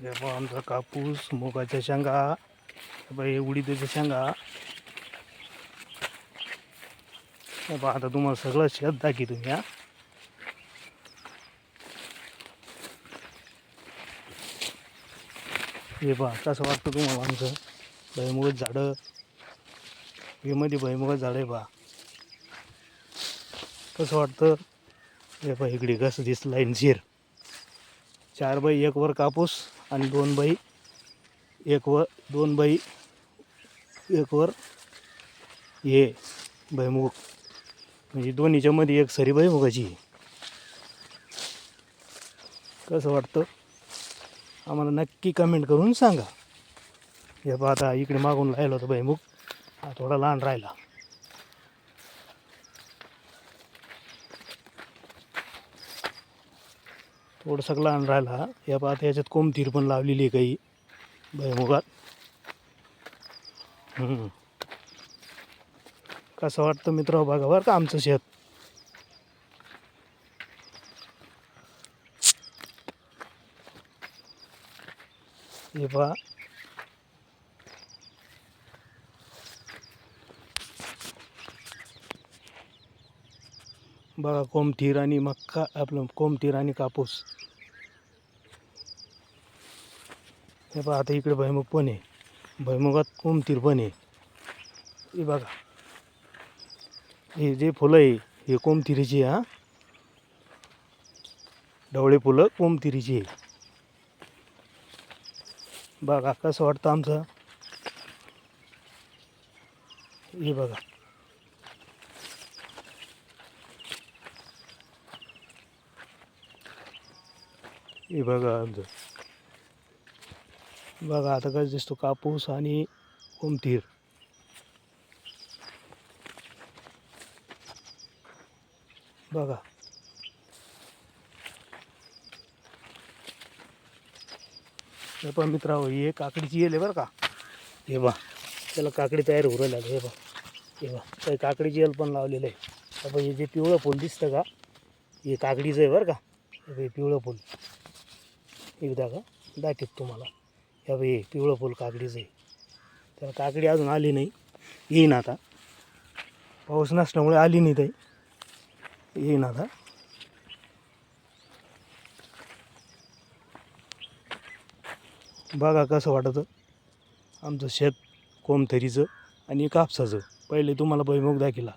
हे आमचा कापूस मुगाच्या शेंगा हे हे उडीदाच्या शेंगा. हे आता तुम्हाला सगळं शेत दाखी तुम्ही हा. हे बघा कसं वाटतं तुम्हाला आमचं? भैमुगत झाडं. हे मध्ये भैमुगत झाडं आहे बा कसं वाटतं? हे बा इकडे कसं दिसलं लाईन शिर. चार बाई एक वर कापूस. आणि दोन बाई एक व दोन बाई एक वर हे भैमुग म्हणजे दोन्हीच्या मध्ये एक सरी भैमुगाची कसं वाटतं? आम्हाला नक्की कमेंट करून सांगा. हे पहा आता इकडे मागून राहिलं होतं भैमुग हा थोडा लहान राहिला. थोडंसं लहान राहिला. या पाहता याच्यात कोमतीर पण लावलेली आहे काही. भयमुगात कसं वाटतं मित्र बघा बरं का आमचं शेत. हे पहा. बघा कोमतीर आणि मक्का आपलं कोमथीर आणि कापूस. हे पहा आता इकडे भैमुग पण आहे. भैमुगात कोमतीर पण आहे. हे बघा. हे जे फुलं आहे हे कोमतिरीची हा. ढवळे फुलं कोमतिरीची आहे. बघा कसं वाटतं आमचं? हे बघा. हे बघा आमचं. बघा आता कसं दिसतो कापूस आणि कोमतीर बघा. हे पण मित्र हे काकडीची येल आहे बरं का? हे बा त्याला काकडी तयार होऊ राहिला हे बा हे बा काही काकडीची येल पण लावलेलं आहे. हे हे जे पिवळं फूल दिसतं का हे काकडीचं आहे बरं का? हे पिवळं फूल. एकदा का दाखवत तुम्हाला. या बाई हे पिवळं फूल काकडीचं आहे. त्याला काकडी अजून आली नाही. येईन आता. पाऊस नसल्यामुळे आली नाही ताई. येईन आता. बघा कसं वाटतं. आमचं शेत कोमथरीचं आणि कापसाचं. पहिले तुम्हाला भयमुख दाखिला.